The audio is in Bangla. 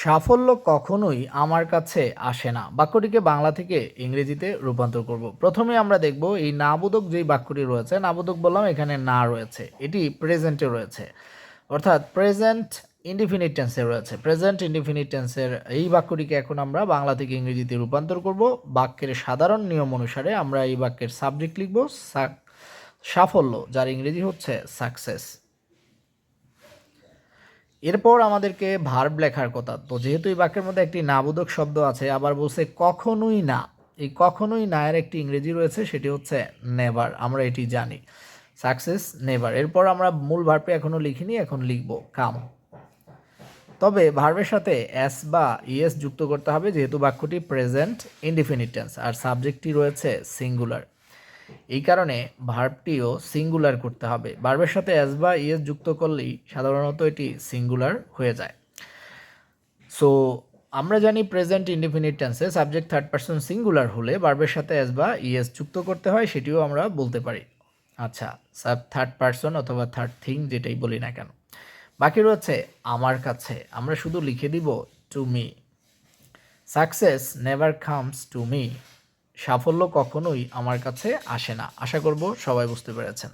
সাফল্য কখনোই আমার কাছে আসে না। বাক্যটিকে বাংলা থেকে ইংরেজিতে রূপান্তর করব। প্রথমে আমরা দেখব এই নাবোধক যেই বাক্যটি রয়েছে নাবোধক বললাম এখানে না রয়েছে, এটি প্রেজেন্টে রয়েছে। অর্থাৎ প্রেজেন্ট ইনডিফিনিট টেন্সে রয়েছে। প্রেজেন্ট ইনডিফিনিট টেন্সের এই বাক্যটিকে এখন আমরা বাংলা থেকে ইংরেজিতে রূপান্তর করব। বাক্যের সাধারণ নিয়ম অনুসারে আমরা এই বাক্যের সাবজেক্ট লিখব সাফল্য, যার ইংরেজি হচ্ছে সাকসেস এরপর আমাদেরকে ভার্ব লেখার কথা। তো যেহেতু এই বাক্যের মধ্যে একটি নাবোধক শব্দ আছে, আবার বলছে কখনোই না। এই কখনোই না এর একটি ইংরেজি রয়েছে, সেটি হচ্ছে নেভার আমরা এটি জানি। সাকসেস নেভার এরপর আমরা মূল ভার্বটি এখনও লিখিনি, এখন লিখব কাম তবে ভার্বের সাথে এস বা ইএস যুক্ত করতে হবে, যেহেতু বাক্যটি প্রেজেন্ট ইনডিফিনিট টেন্স আর সাবজেক্টটি রয়েছে সিঙ্গুলার এই কারণে ভার্বটিও সিঙ্গুলার করতে হবে। ভার্বের সাথে এস বা ইএস যুক্ত করলেই সাধারণত এটি সিঙ্গুলার হয়ে যায়। সো আমরা জানি প্রেজেন্ট ইনডিফিনিট টেন্সে সাবজেক্ট থার্ড পারসন সিঙ্গুলার হলে ভার্বের সাথে এস বা ইএস যুক্ত করতে হয়, সেটিও আমরা বলতে পারি। আচ্ছা সাব থার্ড পারসন অথবা থার্ড থিং যেটাই বলি না কেন। বাকি রয়েছে আমার কাছে। আমরা শুধু লিখে দিব to me success never comes to me সাফল্য কখনোই আমার কাছে আসে না। আশা করব সবাই বুঝতে পেরেছেন।